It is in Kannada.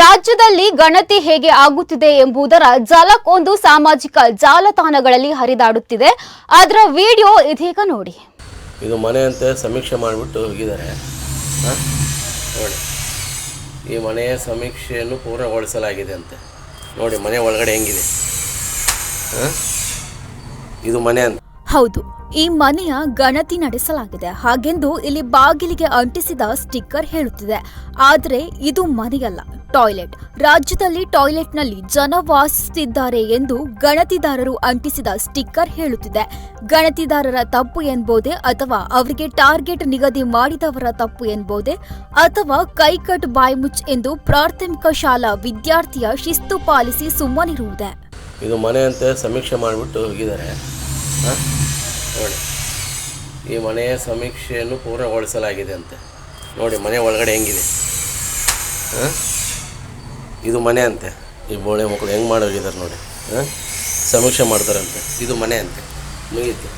ರಾಜ್ಯದಲ್ಲಿ ಗಣತಿ ಹೇಗೆ ಆಗುತ್ತಿದೆ ಎಂಬುದರ ಝಲಕ್ ಒಂದು ಸಾಮಾಜಿಕ ಜಾಲತಾಣಗಳಲ್ಲಿ ಹರಿದಾಡುತ್ತಿದೆ. ಅದರ ವಿಡಿಯೋ ಇದೀಗ ನೋಡಿ. ಇದು ಮನೆ ಅಂತ ಸಮೀಕ್ಷೆ ಮಾಡಿಬಿಟ್ಟು ಹೋಗಿದ್ದಾರೆ. ನೋಡಿ. ಈ ಮನೆಯ ಸಮೀಕ್ಷೆಯನ್ನು ಪೂರ್ಣಗೊಳಿಸಲಾಗಿದೆ ಅಂತೆ. ನೋಡಿ, ಮನೆ ಒಳಗಡೆ ಹೆಂಗಿದೆ? ಇದು ಮನೆ ಅಂತ. ಹೌದು, ಈ ಮನೆಯ ಗಣತಿ ನಡೆಸಲಾಗಿದೆ. ಹಾಗೆಂದು ಇಲ್ಲಿ ಬಾಗಿಲಿಗೆ ಅಂಟಿಸಿದ ಸ್ಟಿಕ್ಕರ್ ಹೇಳುತ್ತಿದೆ. ಆದರೆ ಇದು ಮನೆಯಲ್ಲ, ಟಾಯ್ಲೆಟ್. ರಾಜ್ಯದಲ್ಲಿ ಟಾಯ್ಲೆಟ್ನಲ್ಲಿ ಜನ ವಾಸಿಸುತ್ತಿದ್ದಾರೆ ಎಂದು ಗಣತಿದಾರರು ಅಂಟಿಸಿದ ಸ್ಟಿಕ್ಕರ್ ಹೇಳುತ್ತಿದೆ. ಗಣತಿದಾರರ ತಪ್ಪು ಎಂಬುದೇ ಅಥವಾ ಅವರಿಗೆ ಟಾರ್ಗೆಟ್ ನಿಗದಿ ಮಾಡಿದವರ ತಪ್ಪು ಎಂಬುದೇ ಅಥವಾ ಕೈಕಟ್ ಬಾಯ್ಮುಚ್ ಎಂದು ಪ್ರಾಥಮಿಕ ಶಾಲಾ ವಿದ್ಯಾರ್ಥಿಯ ಶಿಸ್ತು ಪಾಲಿಸಿ ಸುಮ್ಮನಿರುವುದೇ? ಇದು ಮನೆ ಅಂತ ಸಮೀಕ್ಷೆ ಮಾಡಿಬಿಟ್ಟು ಹೋಗಿದ್ದಾರೆ. ನೋಡಿ. ಈ ಮನೆಯ ಸಮೀಕ್ಷೆಯನ್ನು ಪೂರ್ಣಗೊಳಿಸಲಾಗಿದೆ ಅಂತೆ ನೋಡಿ, ಮನೆ ಒಳಗಡೆ ಹೆಂಗಿದೆ? ಹಾಂ? ಇದು ಮನೆ ಅಂತೆ. ಈ ಬೋಳೆ ಮಕ್ಕಳು ಹೆಂಗೆ ಮಾಡೋಗಿದ್ದಾರೆ ನೋಡಿ. ಹಾಂ? ಸಮೀಕ್ಷೆ ಮಾಡ್ತಾರಂತೆ. ಇದು ಮನೆ ಅಂತೆ. ಮುಗೀತು